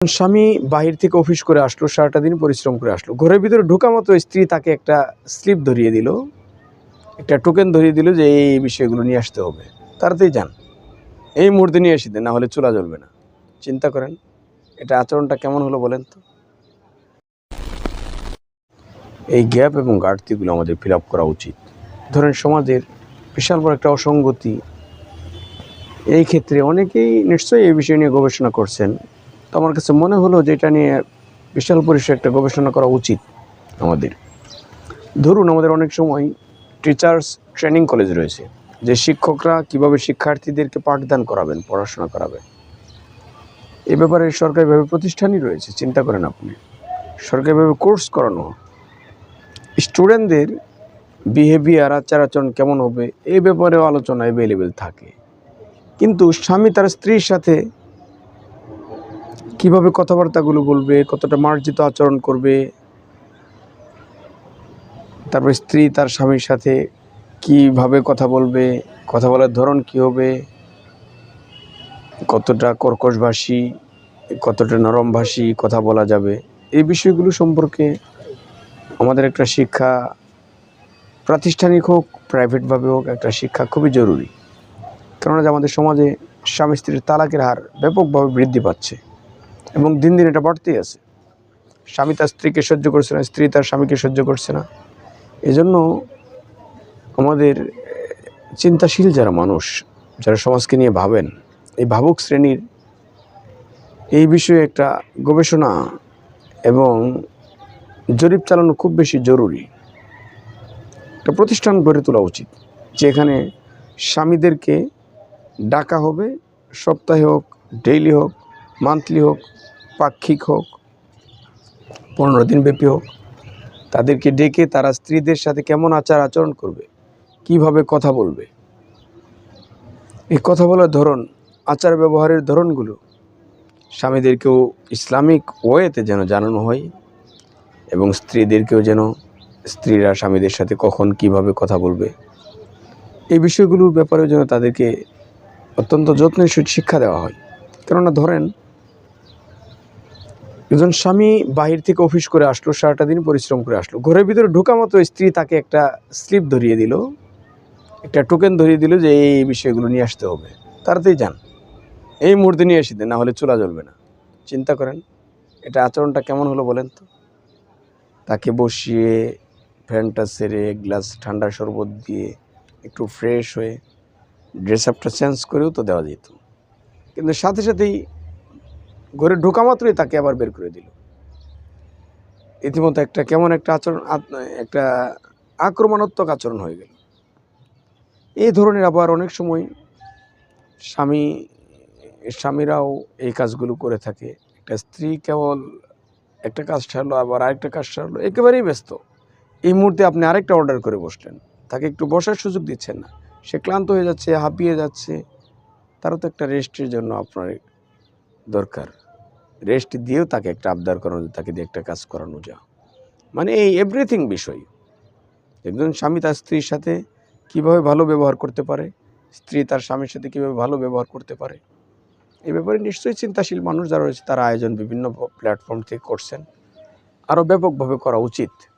স্বামী বাহির থেকে অফিস করে আসলো, সারাটা দিন পরিশ্রম করে আসলো, ঘরের ভিতরে ঢোকা মতো স্ত্রী তাকে একটা স্লিপ ধরিয়ে দিল, একটা টোকেন ধরিয়ে দিল যে এই বিষয়গুলো নিয়ে আসতে হবে। তাড়াতাড়ি যান। এই মুহূর্তে নিয়ে দেন, না হলে চুলা জ্বলবে না। চিন্তা করেন, এটা আচরণটা কেমন হলো বলেন তো? এই গ্যাপ এবং ঘাটতিগুলো আমাদের ফিল করা উচিত। ধরেন সমাজের বিশাল বড় একটা অসঙ্গতি। এই ক্ষেত্রে অনেকেই নিশ্চয়ই এই বিষয় নিয়ে গবেষণা করছেন। তো আমার কাছে মনে হলো যে এটা নিয়ে বিশাল পরিসরে একটা গবেষণা করা উচিত আমাদের। ধরুন আমাদের অনেক সময় টিচার্স ট্রেনিং কলেজ রয়েছে, যে শিক্ষকরা কীভাবে শিক্ষার্থীদেরকে পাঠদান করাবেন, পড়াশোনা করাবেন। এ ব্যাপারে সরকারিভাবে প্রতিষ্ঠানই রয়েছে, চিন্তা করেন আপনি। সরকারিভাবে কোর্স করানো স্টুডেন্টদের বিহেভিয়ার আচার আচরণ কেমন হবে এই ব্যাপারেও আলোচনা অ্যাভেলেবেল থাকে। কিন্তু স্বামী তার স্ত্রীর সাথে কীভাবে কথাবার্তাগুলো বলবে, কতটা মার্জিত আচরণ করবে, তারপর স্ত্রী তার স্বামীর সাথে কীভাবে কথা বলবে, কথা বলার ধরন কি হবে, কতটা কর্কশভাষী কতটা নরমভাষী কথা বলা যাবে, এই বিষয়গুলো সম্পর্কে আমাদের একটা শিক্ষা প্রাতিষ্ঠানিক হোক, প্রাইভেটভাবে হোক, একটা শিক্ষা খুবই জরুরি। কেননা যে আমাদের সমাজে স্বামী স্ত্রীর তালাকের হার ব্যাপকভাবে বৃদ্ধি পাচ্ছে। এবং দিন দিন এটা বাড়তেই আছে। স্বামী তার স্ত্রীকে সহ্য করছে না, স্ত্রী তার স্বামীকে সহ্য করছে না। এজন্য আমাদের চিন্তাশীল যারা মানুষ, যারা সমাজকে নিয়ে ভাবেন, এই ভাবুক শ্রেণির এই বিষয়ে একটা গবেষণা এবং জরিপ চালানো খুব বেশি জরুরি। একটা প্রতিষ্ঠান গড়ে তোলা উচিত, যেখানে স্বামীদেরকে ডাকা হবে, সপ্তাহে হোক, ডেইলি হোক মান্থলি হোক, পাক্ষিক হোক, পনেরো দিন ব্যাপী হোক, তাদেরকে ডেকে তারা স্ত্রীদের সাথে কেমন আচার আচরণ করবে? কীভাবে কথা বলবে? এই কথা বলার ধরন, আচার ব্যবহারের ধরনগুলো স্বামীদেরকেও ইসলামিক ওয়েতে যেন জানানো হয় এবং স্ত্রীদেরকেও যেন স্ত্রীরা স্বামীদের সাথে কখন কীভাবে কথা বলবে? এই বিষয়গুলোর ব্যাপারেও যেন তাদেরকে অত্যন্ত যত্নের সহিত শিক্ষা দেওয়া হয়। কেননা ধরেন একজন স্বামী বাহির থেকে অফিস করে আসলো, সারাটা দিন পরিশ্রম করে আসলো। ঘরের ভিতরে ঢোকা মতো স্ত্রী তাকে একটা স্লিপ ধরিয়ে দিল, একটা টোকেন ধরিয়ে দিল যে এই বিষয়গুলো নিয়ে আসতে হবে। তাড়াতাড়ি যান। এই মুহূর্তে নিয়ে এসে দেন না হলে চুলা জ্বলবে না। চিন্তা করেন, এটা আচরণটা কেমন হলো বলেন তো? তাকে বসিয়ে ফ্যানটা সেরে গ্লাস ঠান্ডা শরবত দিয়ে একটু ফ্রেশ হয়ে ড্রেস আপটা চেঞ্জ করেও তো দেওয়া যেত। কিন্তু সাথে সাথেই ঘরে ঢোকা মাত্রই তাকে আবার বের করে দিল। ইতিমধ্যে একটা কেমন একটা আচরণ একটা আক্রমণাত্মক আচরণ হয়ে গেল। এই ধরনের আবার অনেক সময় স্বামী, স্বামীরাও এই কাজগুলো করে থাকে। একটা স্ত্রী কেবল একটা কাজ ছাড়লো আবার আরেকটা কাজ ছাড়লো একেবারেই ব্যস্ত। এই মুহূর্তে আপনি আরেকটা অর্ডার করে বসলেন। তাকে একটু বসার সুযোগ দিচ্ছেন না। সে ক্লান্ত হয়ে যাচ্ছে, হাঁপিয়ে যাচ্ছে। তারও তো একটা রেস্টের জন্য আপনার দরকার। রেস্ট দিয়েও তাকে একটা আবদার করানো, তাকে দিয়ে একটা কাজ করানো যা মানে এই এভরিথিং বিষয়। একজন স্বামী তার স্ত্রীর সাথে কীভাবে ভালো ব্যবহার করতে পারে? স্ত্রী তার স্বামীর সাথে কীভাবে ভালো ব্যবহার করতে পারে? এই ব্যাপারে নিশ্চয়ই চিন্তাশীল মানুষ যারা রয়েছে, তারা আয়োজন বিভিন্ন প্ল্যাটফর্ম থেকে করছেন। আরও ব্যাপকভাবে করা উচিত।